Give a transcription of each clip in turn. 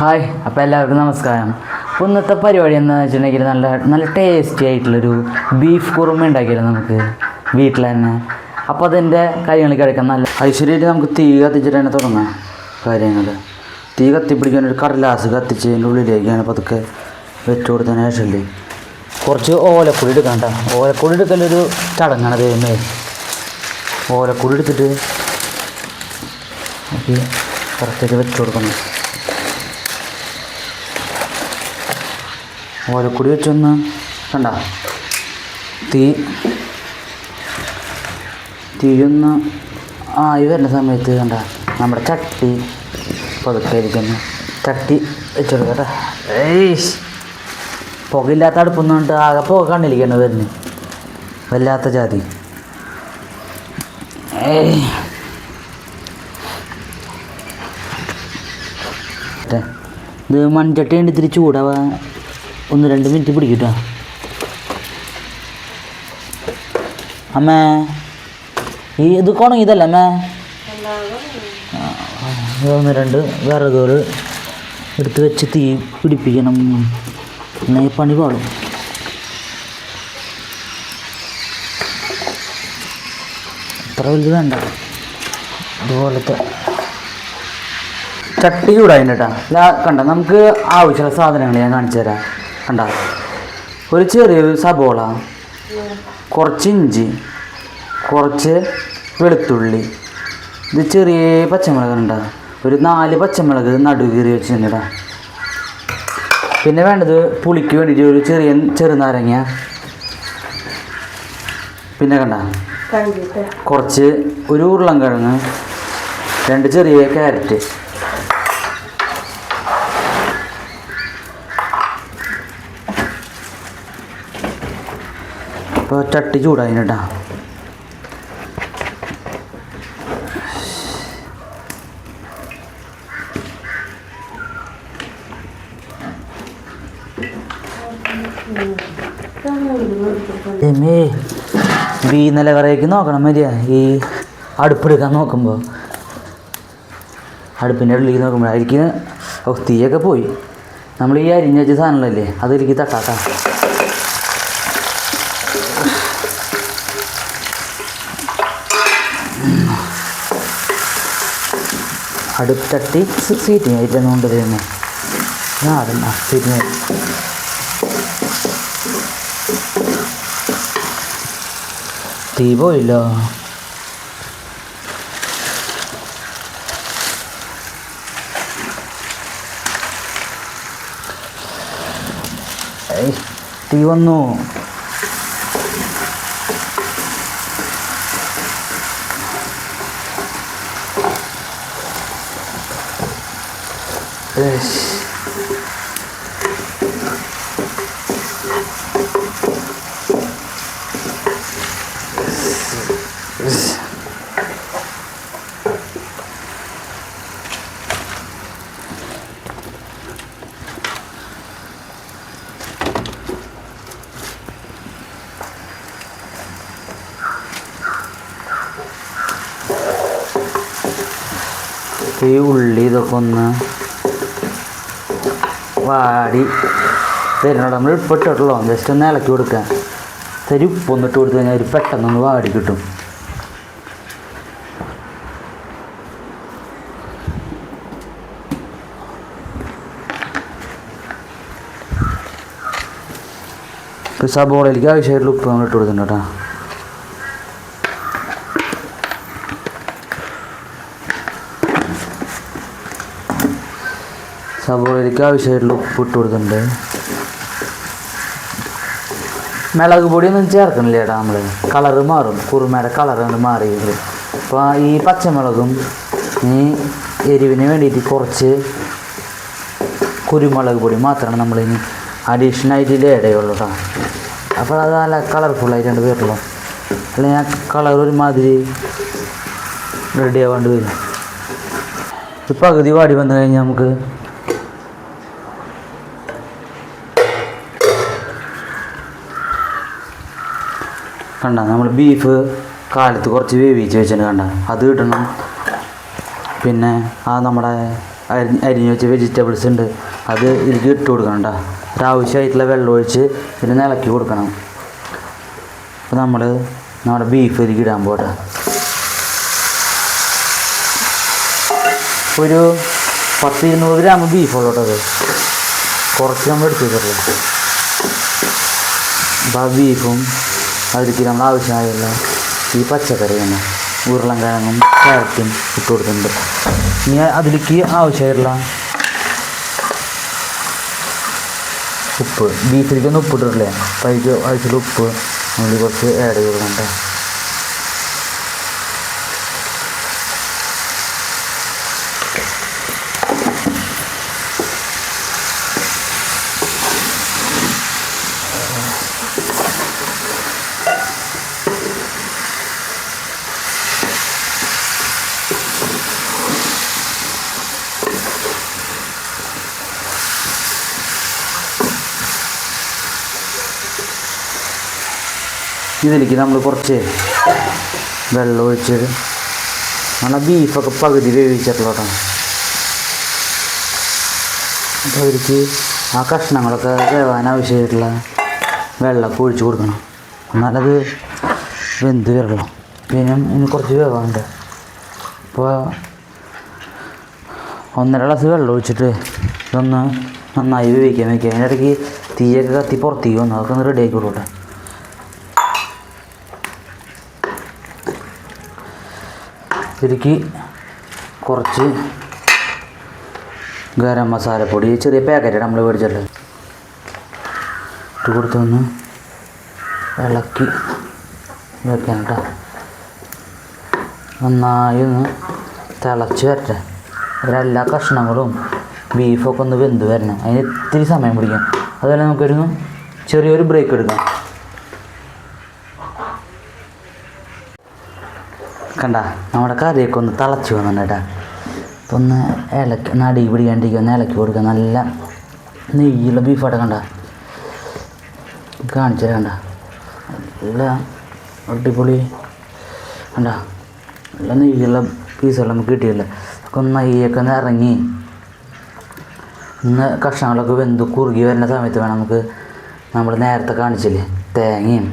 Hi അപ്പോൾ എല്ലാവർക്കും നമസ്കാരം. അപ്പോൾ ഇന്നത്തെ പരിപാടി എന്താണെന്ന് വെച്ചിട്ടുണ്ടെങ്കിൽ നല്ല നല്ല ടേസ്റ്റി ആയിട്ടുള്ളൊരു ബീഫ് കുറുമ ഉണ്ടാക്കിയല്ലോ നമുക്ക് വീട്ടിൽ തന്നെ. അപ്പോൾ അതിന്റെ കാര്യങ്ങൾ കിടക്കാൻ നല്ല ഐശ്വര്യമായിട്ട് നമുക്ക് തീ കത്തിച്ചിട്ട് തന്നെ തുടങ്ങാം കാര്യങ്ങൾ. തീ കത്തിപ്പിടിക്കാൻ ഒരു കടലാസ് കത്തിച്ച് അതിന്റെ ഉള്ളിലേക്കാണ് പതുക്കെ വെച്ച് കൊടുത്തതിന് ശേഷമല്ലേ കുറച്ച് ഓലക്കുടി എടുക്കണ്ട ഓലക്കുഴി എടുക്കലൊരു ചടങ്ങാണ് ദൈവമേ ഓലക്കുടി എടുത്തിട്ട് കുറച്ചൊക്കെ വെച്ച് കൊടുക്കണം. ഓലക്കുടി വെച്ചൊന്ന് കണ്ട? തീ. തീയൊന്ന് ആയി വരുന്ന സമയത്ത് കണ്ട? നമ്മുടെ ചട്ടി പതുക്കായിരിക്കുന്നു ചട്ടി വെച്ചെടുക്കട്ടെ. ഏയ്സ് പുകയില്ലാത്ത അടുപ്പൊന്നും കൊണ്ട് ആകെ പുക കണ്ണിരിക്കണം വരുന്നു. വല്ലാത്ത ജാതി. ഏയ്. ഇത് മൺചട്ടി ഉണ്ട് ഇത്തിരി ചൂടാവാ. ഒന്ന് രണ്ട് മിനിറ്റ് പിടിക്കട്ടോ. അമ്മേ ഈ ഇത് കുണങ്ങിയതല്ല അമ്മേ? ഒന്ന് രണ്ട് വിറകുകൾ എടുത്ത് വെച്ച് തീ പിടിപ്പിക്കണം. എന്നാൽ ഈ പണി പാടും. അത്ര വലുത് വേണ്ട. ഇതുപോലത്തെ ചട്ടി ചൂടായിട്ട് കണ്ട നമുക്ക് ആവശ്യമുള്ള സാധനങ്ങൾ ഞാൻ കാണിച്ചു തരാം. കണ്ട ഒരു ചെറിയൊരു സബോള കുറച്ച് ഇഞ്ചി കുറച്ച് വെളുത്തുള്ളി ഇത് ചെറിയ പച്ചമുളക് ഉണ്ടാ ഒരു നാല് പച്ചമുളക് നടുകീറി വെച്ചിട്ടുണ്ടാ പിന്നെ വേണ്ടത് പുളിക്ക് വേണ്ടിയിട്ട് ഒരു ചെറിയ ചെറുനാരങ്ങ പിന്നെ കണ്ട കുറച്ച് ഒരു ഉരുളൻകിഴങ്ങ് രണ്ട് ചെറിയ ക്യാരറ്റ്. ഇപ്പോൾ ചട്ടി ചൂടായി കേട്ടാ എമ്മേ ഈ നിലകറയ്ക്ക് നോക്കണം മതിയ ഈ അടുപ്പെടുക്കാൻ നോക്കുമ്പോൾ അടുപ്പിന്റെ ഉള്ളിലേക്ക് നോക്കുമ്പോൾ അരിക്ക് തീയൊക്കെ പോയി. നമ്മൾ ഈ അരിഞ്ഞ വെച്ച സാധനങ്ങളല്ലേ അതിലേക്ക് തട്ടാട്ടാ അടുപ്പ് തട്ടി സീറ്റിങ് ആയിട്ടാണ് കൊണ്ടുവരുന്നത് നാടൻ ആ സീറ്റിങ് തീ പോയില്ലോ. തീ വന്നു. ഈ ഉള്ളി ഇതൊക്കെ ഒന്ന് വാടി. തരുന്നുണ്ട് നമ്മൾ ഇപ്പിട്ടിട്ടുള്ളൂ ജസ്റ്റ് ഒന്ന് ഇളക്കി കൊടുക്കുക. തരി ഉപ്പൊന്നിട്ട് കൊടുത്തു കഴിഞ്ഞാൽ ഒരു പെട്ടെന്നൊന്ന് വാടി കിട്ടും. സബോളയിലേക്ക് ആവശ്യമായിട്ടുള്ള ഉപ്പ് നമ്മൾ ഇട്ട് കൊടുക്കുന്നുണ്ട് കേട്ടോ. സബോളയിലേക്ക് ആവശ്യമായിട്ടുള്ള ഉപ്പ് ഇട്ട് കൊടുക്കുന്നുണ്ട് മിളക് പൊടിയൊന്നും ചേർക്കണില്ല ചേട്ടാ നമ്മൾ കളറ് മാറും. കുറുമയുടെ കളറാണ് മാറിയത് അപ്പോൾ ഈ പച്ചമുളകും ഈ എരിവിന് വേണ്ടിയിട്ട് കുറച്ച് കുരുമുളക് പൊടി മാത്രമാണ് നമ്മളിനി ഇടയുള്ളൂ ആഡ് ചെയ്യുള്ളൂ കേട്ടോ അപ്പോൾ അത് നല്ല കളർഫുള്ളായിട്ടാണ് വരുള്ളൂ. അല്ലെങ്കിൽ ആ കളർ ഒരുമാതിരി റെഡി ആവാണ്ട് വരും. ഇത് പകുതി വാടി വന്നു കഴിഞ്ഞാൽ നമുക്ക് കണ്ട നമ്മൾ ബീഫ് കാലത്ത് കുറച്ച് വേവിച്ച് വെച്ചിട്ട് കണ്ട അത് കിട്ടണം പിന്നെ ആ നമ്മുടെ അരി അരിഞ്ഞ് വെച്ച വെജിറ്റബിൾസ് ഉണ്ട് അത് ഇതിൽ ഇട്ട് കൊടുക്കണം കേട്ടോ ഒരാവശ്യമായിട്ടുള്ള വെള്ളം ഒഴിച്ച് ഇതിന് ഇളക്കി കൊടുക്കണം. അപ്പോൾ നമ്മൾ നമ്മുടെ ബീഫ് ഇതിൽ ഇടാൻ പോട്ടെ ഒരു പത്ത് ഇരുന്നൂറ് ഗ്രാം ബീഫുള്ളൂ കേട്ടോ അത്. കുറച്ച് നമ്മൾ എടുത്ത് വെച്ചിട്ടുള്ളൂ. അപ്പോൾ ആ ബീഫും അതിലേക്ക് നമ്മൾ ആവശ്യമായുള്ള ഈ പച്ചക്കറി തന്നെ ഉരുളൻകിഴങ്ങും ക്യാരറ്റും ഇട്ട് കൊടുത്തിട്ടുണ്ട് ഇനി അതിലേക്ക് ആവശ്യമായിട്ടുള്ള ഉപ്പ് ബീഫിലേക്ക് ഒന്ന് ഉപ്പ് ഇട്ടിട്ടില്ലേ അപ്പോൾ അതിലേക്ക് ആവശ്യമുള്ള ഉപ്പ് നമ്മൾ കുറച്ച് ആഡ് ചെയ്ത് ഇതിലേക്ക് നമ്മൾ കുറച്ച് വെള്ളം ഒഴിച്ച് നമ്മളെ ബീഫൊക്കെ പകുതി വേവിച്ചിട്ടുള്ള അപ്പോൾ അവർക്ക് ആ കഷ്ണങ്ങളൊക്കെ വേവാൻ ആവശ്യമായിട്ടുള്ള വെള്ളമൊക്കെ ഒഴിച്ച് കൊടുക്കണം. എന്നാലത് വെന്ത് വരണം. പിന്നെ ഇനി കുറച്ച് വേവാനുണ്ട്. അപ്പോൾ ഒന്നര ഗ്ലാസ് വെള്ളം ഒഴിച്ചിട്ട് ഇതൊന്ന് നന്നായി വേവിക്കാൻ വയ്ക്കുക അതിന്റെ ഇടയ്ക്ക് തീയൊക്കെ കത്തി പുറത്തേക്ക് വന്നു. അതൊക്കെ ഒന്ന് റെഡി ആക്കിക്കോട്ടെ ഇതിലേക്ക് കുറച്ച് ഗരം മസാലപ്പൊടി ചെറിയ പാക്കറ്റാണ് നമ്മൾ മേടിച്ചിട്ടുള്ളത് ഇട്ട് കൊടുത്തൊന്ന് ഇളക്കി വെക്കാൻ കേട്ടോ നന്നായി ഒന്ന് തിളച്ച് വരട്ടെ. അതിലെല്ലാ കഷ്ണങ്ങളും ബീഫൊക്കെ ഒന്ന് വെന്ത് വരണം. അതിന് ഇത്തിരി സമയം പിടിക്കും. അതുപോലെ നമുക്കൊരു ചെറിയൊരു ബ്രേക്ക് എടുക്കാം. കണ്ട നമ്മുടെ കറിയൊക്കെ ഒന്ന് തിളച്ച് വന്നിട്ട് അപ്പം ഒന്ന് ഇലക്കി നടി പിടിക്കാണ്ടിരിക്കുക ഒന്ന് ഇലക്കി കൊടുക്കുക നല്ല നെയ്യുള്ള ബീഫായിട്ട് കണ്ട. കാണിച്ചു കണ്ട. നല്ല അടിപൊളി കണ്ട. നല്ല നെയ്യുള്ള പീസുകൾ നമുക്ക് കിട്ടിയില്ല? ഒക്കെ ഒന്ന് നെയ്യൊക്കെ ഒന്ന് ഇറങ്ങി. ഇന്ന് കഷ്ണങ്ങളൊക്കെ വെന്ത് കുറുകി വരുന്ന സമയത്ത് വേണം നമുക്ക് നമ്മൾ നേരത്തെ കാണിച്ചില്ലേ? തേങ്ങയും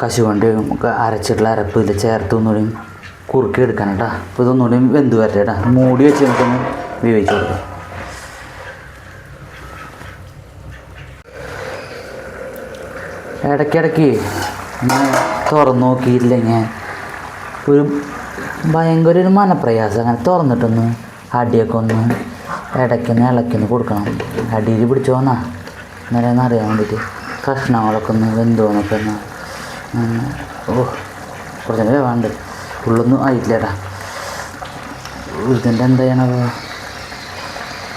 കശുവണ്ടി നമുക്ക് അരച്ചിട്ടുള്ള അരപ്പ് ഇതിൽ ചേർത്ത് ഒന്നുകൂടി കുറുക്കി എടുക്കണം കേട്ടോ അപ്പോൾ ഇതൊന്നുകൂടി വെന്ത് വരട്ടെ കേട്ടോ മൂടി വെച്ച് നമുക്കൊന്ന് വേവിച്ച് കൊടുക്കാം. ഇടയ്ക്കിടയ്ക്ക് ഇങ്ങനെ നോക്കിയില്ല ഞാൻ ഒരു ഭയങ്കര ഒരു മനപ്രയാസം. അങ്ങനെ തുറന്നിട്ടൊന്ന് അടിയൊക്കെ ഒന്ന് ഇടയ്ക്കൊന്ന് ഇളക്കൊന്ന് കൊടുക്കണം. അടിയിൽ പിടിച്ചോന്നാ. പോന്നാ അറിയാൻ വേണ്ടിയിട്ട് കഷ്ണങ്ങളൊക്കെ ഒന്ന് വെന്തോന്നൊക്കെ ഒന്ന്. ഓ കുറച്ച് നേരം വേണ്ട. ഫുള്ളൊന്നും ആയിട്ടില്ലേടാ. ഇതിന്റെ എന്താ ചെയ്യണത്?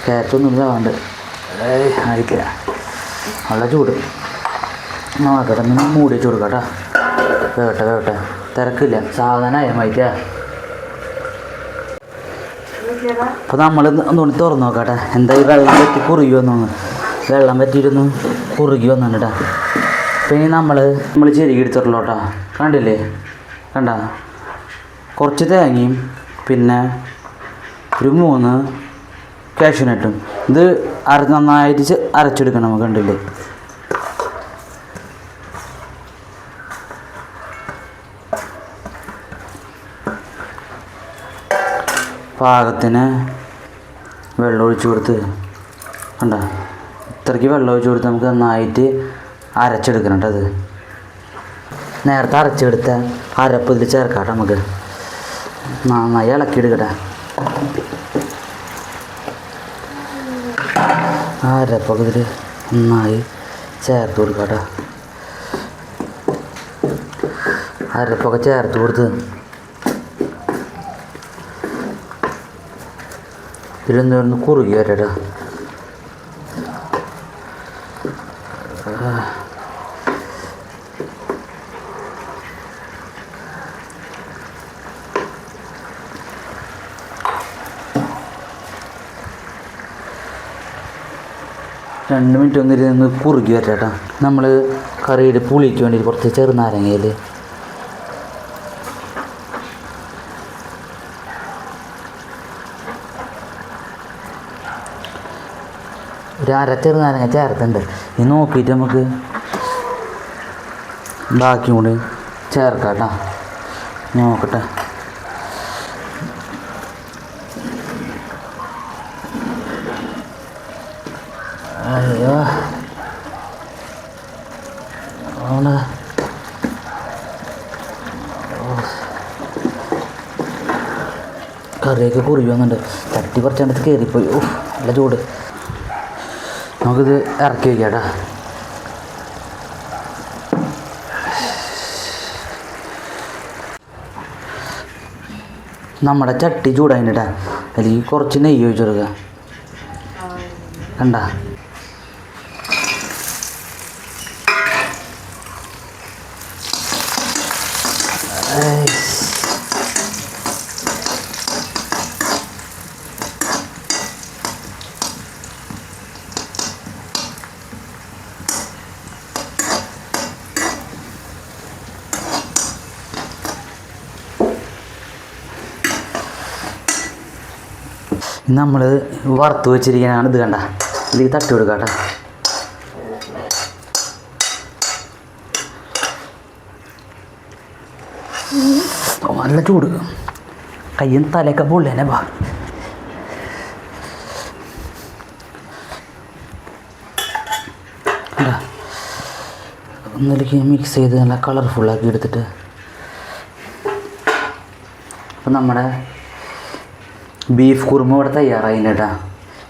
കയറ്റൊന്നും വേണ്ട. ഏയ് ആയിട്ടില്ല നല്ല ചൂട്. നോക്കട്ടെ നിന്ന് മൂടി വെച്ച് കൊടുക്കട്ടാ കേട്ടെ. കേട്ടെ തിരക്കില്ല. സാധനമായ മൈറ്റാ അപ്പോൾ നമ്മൾ തുണി തുറന്നു നോക്കട്ടെ എന്തായാലും വെള്ളം പറ്റി കുറുകി വന്നു വെള്ളം പറ്റിയിരുന്നു കുറുകി വന്നിട്ടാ പിന്നെ നമ്മൾ നമ്മൾ ചെരുകി എടുത്തിട്ടുള്ളൂ കേട്ടോ. കണ്ടില്ലേ? കണ്ട? കുറച്ച് തേങ്ങയും പിന്നെ ഒരു മൂന്ന് കാഷ്യൂനട്ടും ഇത് അര നന്നായിട്ട് അരച്ചെടുക്കണം നമുക്ക് കണ്ടില്ലേ? പാകത്തിന് വെള്ളം ഒഴിച്ചു കൊടുത്ത് കണ്ട? ഇത്രയ്ക്ക് വെള്ളം ഒഴിച്ചു കൊടുത്ത് നമുക്ക് നന്നായിട്ട് അരച്ചെടുക്കണം അത്. നേരത്തെ അരച്ചെടുത്ത അരപ്പ് ഇതിൽ ചേർക്കാം നമുക്ക്. നന്നായി ഇളക്കിയെടുക്കട്ടെ. അരപ്പൊക്കെ ഇതിൽ നന്നായി ചേർത്ത് കൊടുക്കട്ടെ അരപ്പൊക്കെ ചേർത്ത് കൊടുത്ത് ഇതിലൊന്ന് കുറുകി വരട്ടെ രണ്ട് മിനിറ്റ് ഒന്നിരുന്ന് കുറുകി വരട്ടാ നമ്മൾ കറിയുടെ പുളിക്ക് വേണ്ടിയിട്ട് കുറച്ച് ചെറുനാരങ്ങയിൽ ഒരു അര ചെറുനാരങ്ങ ചേർത്തുണ്ട് ഇത് നോക്കിയിട്ട് നമുക്ക് ബാക്കി കൂടി ചേർക്കാം കേട്ടോ നോക്കട്ടെ. അയ്യോ ആണ്. കറിയൊക്കെ തട്ടി പറിച്ചാണ്ട് കയറിപ്പോയി. ഓ നല്ല ചൂട്. നമുക്കിത് ഇറക്കി വയ്ക്കാട്ടാ കേട്ടോ. നമ്മുടെ ചട്ടി ചൂടായിട്ടാ അല്ലെങ്കിൽ കുറച്ച് നെയ്യ് ഒഴിച്ചു കൊടുക്കുക. കണ്ട? നമ്മൾ വറുത്ത് വെച്ചിരിക്കാനാണ് ഇത് കണ്ട. ഇതിലേക്ക് തട്ടി കൊടുക്കാം കേട്ടോ. ഓ, നല്ല ചൂട്. കയ്യും തലയൊക്കെ പൊള്ളേനെ കണ്ടാ? ഒന്നിലേക്ക് മിക്സ് ചെയ്ത് നല്ല കളർഫുള്ളാക്കി എടുത്തിട്ട്. അപ്പം നമ്മുടെ ബീഫ് കുറുമ ഇവിടെ തയ്യാറായില്ല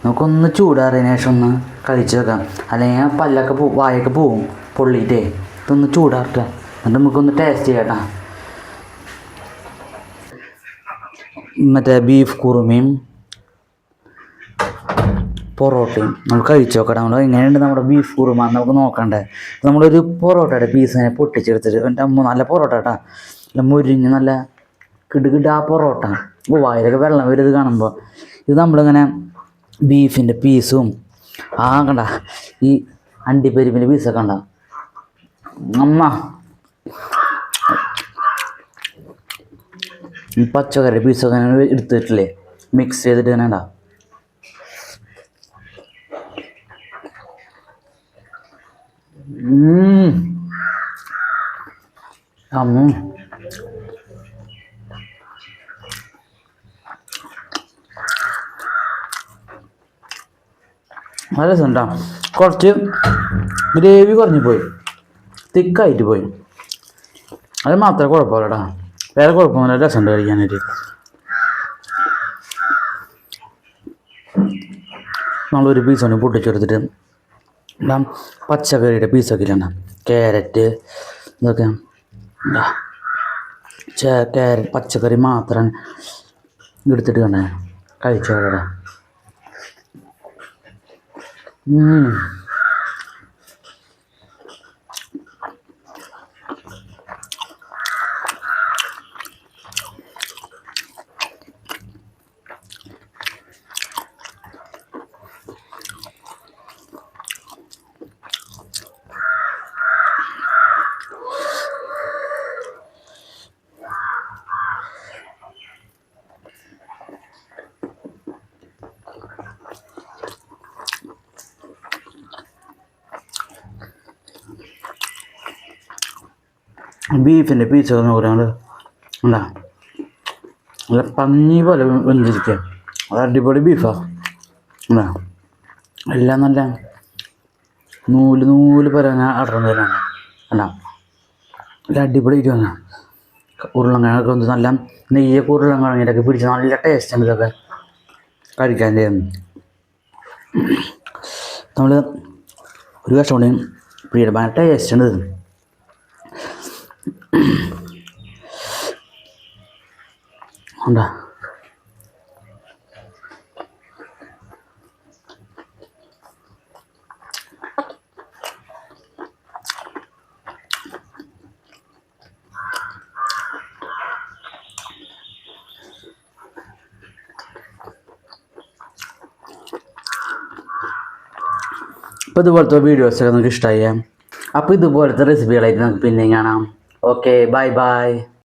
നമുക്കൊന്ന് ചൂടാറിയതിന് ശേഷം ഒന്ന് കഴിച്ചു വെക്കാം. അല്ലെങ്കിൽ ആ പല്ലൊക്കെ പോ വായൊക്കെ പോവും പൊള്ളിയിട്ടേ. ഇതൊന്ന് ചൂടാറട്ടെ. എന്നിട്ട് നമുക്കൊന്ന് ടേസ്റ്റ് ചെയ്യാട്ടാ. മറ്റേ ബീഫ് കുറുമയും പൊറോട്ടയും നമ്മൾ കഴിച്ചു നോക്കട്ടെ. നമ്മൾ എങ്ങനെയുണ്ട് നമ്മുടെ ബീഫ് കുറുമ നമുക്ക് നോക്കണ്ടേ. നമ്മളൊരു പൊറോട്ടയുടെ പീസ് ഇങ്ങനെ പൊട്ടിച്ചെടുത്തിട്ട് എന്റെ അമ്മ നല്ല പൊറോട്ട കേട്ടാ. നല്ല മുരിഞ്ഞ് നല്ല കിടുകിടാ പൊറോട്ട. വായിലൊക്കെ വെള്ളം വരുന്നത് കാണുമ്പോൾ ഇത് നമ്മളിങ്ങനെ ബീഫിന്റെ പീസും ആ കണ്ട ഈ അണ്ടിപ്പരിപ്പിന്റെ പീസൊക്കെ കണ്ട. അമ്മ ഈ പച്ചക്കറി പീസൊക്കെ ഇങ്ങനെ എടുത്തിട്ടില്ലേ മിക്സ് ചെയ്തിട്ട് തന്നെ ഉണ്ടാ അമ്മ. നല്ല രസമുണ്ടാ കുറച്ച് ഗ്രേവി കുറഞ്ഞു പോയി. തിക്കായിട്ട് പോയി. അത് മാത്രമേ കുഴപ്പമില്ലടാ. വേറെ കുഴപ്പമൊന്നുമില്ല രസമുണ്ട് കഴിക്കാനായിട്ട്. നമ്മളൊരു പീസ് ഒന്ന് പൊട്ടിച്ചെടുത്തിട്ട് പച്ചക്കറിയുടെ പീസൊക്കെ ഇല്ല ക്യാരറ്റ് ഇതൊക്കെ. ക്യാരറ്റ് പച്ചക്കറി മാത്രം എടുത്തിട്ട് കണ്ടേ? കഴിച്ചോടാ Mm. ബീഫിന്റെ പീസൊക്കെ നോക്കുകയാണ്ട് എന്താ നല്ല പന്നി പോലെ വെന്തിരിക്കുക അത് അടിപൊളി ബീഫാണ് എന്താ എല്ലാം നല്ല നൂൽ നൂൽ പോലെ അങ്ങനെ അടർന്നതിനാണ് അല്ല നല്ല അടിപൊളി ഇരിക്കുന്ന ഉരുളങ്കിഴങ്ങൊക്കെ വന്ന് നല്ല നെയ്യൊക്കെ ഉരുളങ്കിഴങ്ങിലൊക്കെ പിടിച്ച് നല്ല ടേസ്റ്റ് ഉണ്ട് ഇതൊക്കെ കഴിക്കാൻ നമ്മൾ ഒരു കഷ്ടമുണ്ടെങ്കിൽ പിടിയിട്ട് ഭയങ്കര ടേസ്റ്റ് ഉണ്ട് ഇത്. ഉണ്ടാ? അപ്പോൾ ഇതുപോലത്തെ വീഡിയോസൊക്കെ നിങ്ങൾക്ക് ഇഷ്ടമായി അപ്പോൾ ഇതുപോലത്തെ റെസിപ്പികളായിട്ട് നമുക്ക് പിന്നെയും കാണാം. Okay bye bye